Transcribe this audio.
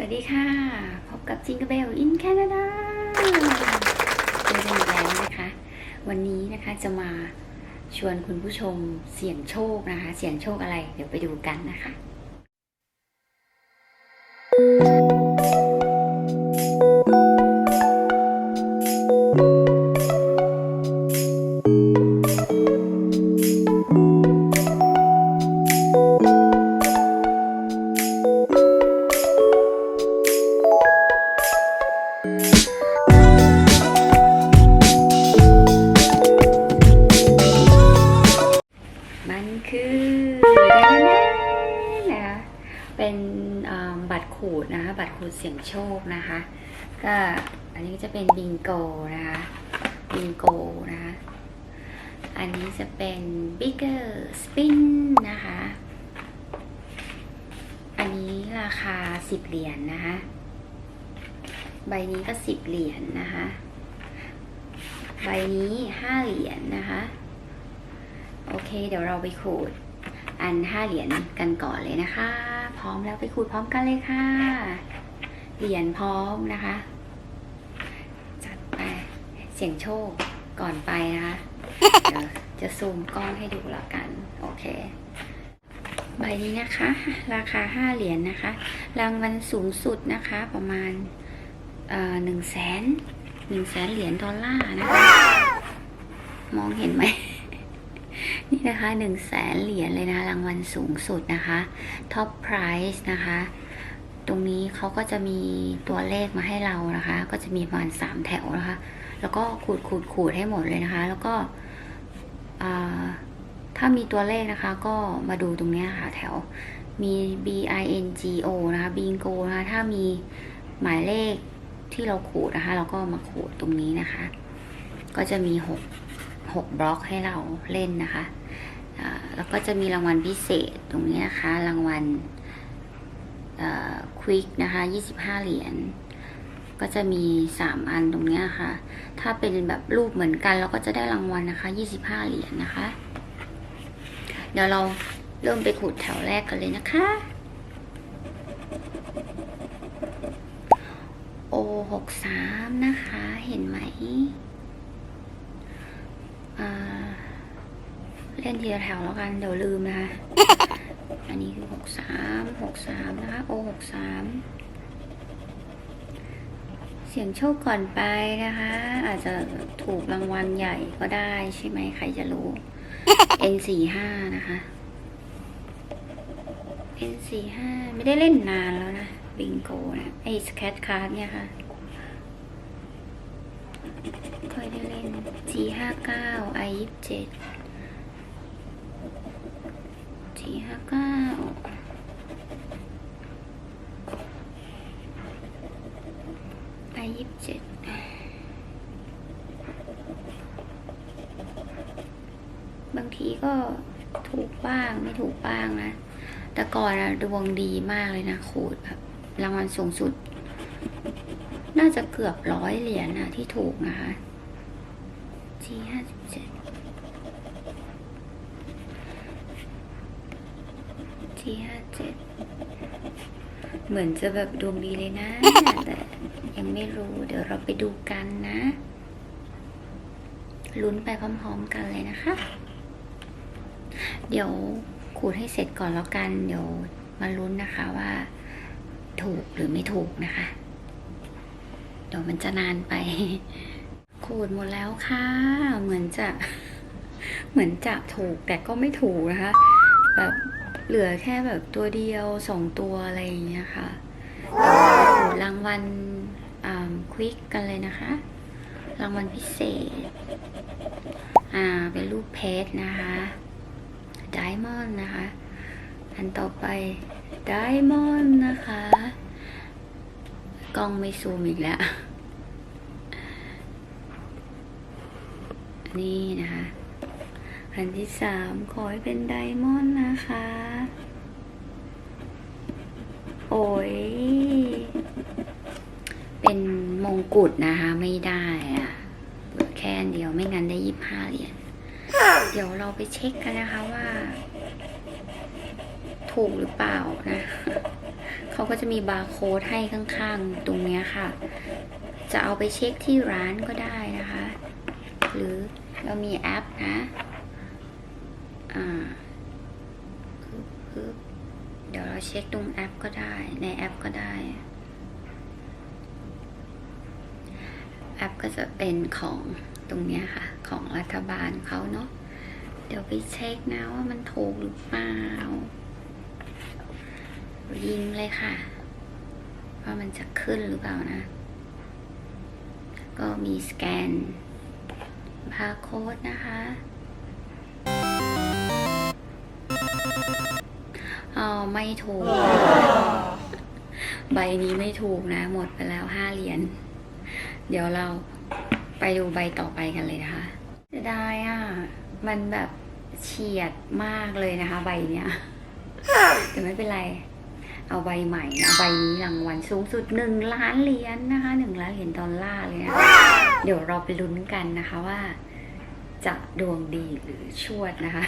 สวัสดีค่ะ พบกับจิงเก r เบลอินแคนาดาเจอกันอีกแล้วนะคะ วันนี้นะคะจะมาชวนคุณผู้ชมเสี่ยงโชคนะคะ เสี่ยงโชคอะไร เดี๋ยวไปดูกันนะคะ บัตรขูดเสียงโชคนะคะ ก็อันนี้จะเป็นบิงโกนะคะบิงโกนะคะอันนี้จะเป็น bigger spin นะคะ อันนี้ราคา 10 เหรียญนนะคะ ใบนี้ก็ 10 เหรียญนนะคะ ใบนี้ 5 เหรียญนนะคะ โอเค เดี๋ยวเราไปขูดอัน 5 เหรียญกันก่อนเลยนะคะ พร้อมแล้วไปขูดพร้อมกันเลยค่ะ เหรียญพร้อมนะคะ จัดไป เสียงโชคก่อนไปนะคะ จะซูมกล้องให้ดูแล้วกัน โอเค ใบนี้นะคะ ราคา5เหรียญนะคะ รางวัลสูงสุดนะคะ ประมาณหนึ่งแสนหนึ่งแสนเหรียญดอลลาร์นะคะ มองเห็นไหม นี่นะคะหนึ่งแสนเหรียญเลยนะรางวัลสูงสุดนะคะท็อปไพรส์นะคะตรงนี้เขาก็จะมีตัวเลขมาให้เรานะคะ ก็จะมีประมาณสามแถวนะคะ แล้วก็ขูดขูดขูดให้หมดเลยนะคะ แล้วก็ถ้ามีตัวเลขนะคะ ก็มาดูตรงนี้ค่ะแถวมี B I N G O นะคะ bingo นะคะ ถ้ามีหมายเลขที่เราขูดนะคะ เราก็มาขูดตรงนี้นะคะ ก็จะมีหก หกบล็อกให้เราเล่นนะคะแล้วก็จะมีรางวัลพิเศษตรงนี้นะคะ รางวัลควิกนะคะ 25 เหรียญ ก็จะมี 3 อันตรงนี้ยค่ะ ถ้าเป็นแบบรูปเหมือนกัน เราก็จะได้รางวัลนะคะ 25 เหรียญนะคะ เดี๋ยวเราเริ่มไปขูดแถวแรกกันเลยนะคะ โอหกสามนะคะ เห็นไหม เล่นทีละแถวแล้วกันเดี๋ยวลืมนะคะ อันนี้คือหกสามหกสามนะคะโอหกสามเสียงโชคก่อนไปนะคะ อาจจะถูกรางวัลใหญ่ก็ได้ใช่ไหมใครจะรู้ N สี่ห้านะคะ N สี่ห้าไม่ได้เล่นนานแล้วนะ บิงโกนะไอ้สแคทคาร์ดเนี่ยค่ะเคยได้เล่น G ห้าเก้า I ยี่สิบเจ็ด G ห้าเก้า I ยี่สิบเจ็ด บางทีก็ถูกบ้างไม่ถูกบ้างนะ แต่ก่อนอะดวงดีมากเลยนะขูดแบบรางวัลสูงสุด น่าจะเกือบร้อยเหรียญนะที่ถูกนะคะ G ห้าสิบเจ็ด G ห้าเจ็ดเหมือนจะแบบดวงดีเลยนะ แต่ยังไม่รู้เดี๋ยวเราไปดูกันนะลุ้นไปพร้อม ๆ กันเลยนะคะ เดี๋ยวขูดให้เสร็จก่อนแล้วกัน เดี๋ยวมาลุ้นนะคะว่า ถูกหรือไม่ถูกนะคะ เดี๋ยวมันจะนานไป ขูดหมดแล้วค่ะ เหมือนจะ เหมือนจะถูกแต่ก็ไม่ถูกนะคะ แบบเหลือแค่แบบตัวเดียวสองตัวอะไรอย่างเงี้ยค่ะราขูดรางวัลควิกกันเลยนะคะ รางวัลพิเศษ อ่า เป็นรูปเพชรนะคะไดมอนนะคะ อันต่อไปไดมอนนะคะ กล้องไม่ซูมอีกแล้ว นี่นะคะ อันที่สามขอให้เป็นไดมอนด์นะคะ โอ้ย เป็นมงกุฎนะคะไม่ได้อะแค่เดียวไม่งั้นได้ยี่ห้าเหรียญ เดี๋ยวเราไปเช็คกันนะคะว่า ถูกหรือเปล่านะเขาก็จะมีบาร์โค้ดให้ข้างๆ ตรงเนี้ยค่ะ จะเอาไปเช็คที่ร้านก็ได้นะคะ หรือเรามีแอปนะ อ่าเดี๋ยวเราเช็คตรงแอปก็ได้ ในแอปก็ได้ แอปก็จะเป็นของตรงนี้ค่ะ ของรัฐบาลเขาเนาะ เดี๋ยวไปเช็คนะว่ามันถูกหรือเปล่า ยิงเลยค่ะ ว่ามันจะขึ้นหรือเปล่านะ ก็มีสแกน บาร์โค้ดนะคะอ๋อไม่ถูก ใบนี้ไม่ถูกนะ หมดไปแล้วห้าเหรียญ เดี๋ยวเราไปดูใบต่อไปกันเลยนะคะเสียดายอะ มันแบบเฉียดมากเลยนะคะ ใบเนี้ย แต่ไม่เป็นไร เอาใบใหม่นะใบนี้รางวัลสูงสุดหนึ่งล้านเหรียญนะคะหนึ่งล้านเหรียญดอลลาร์เลยนะะเดี๋ยวเราไปลุ้นกันนะคะว่า จะดวงดีหรือชวดนะคะ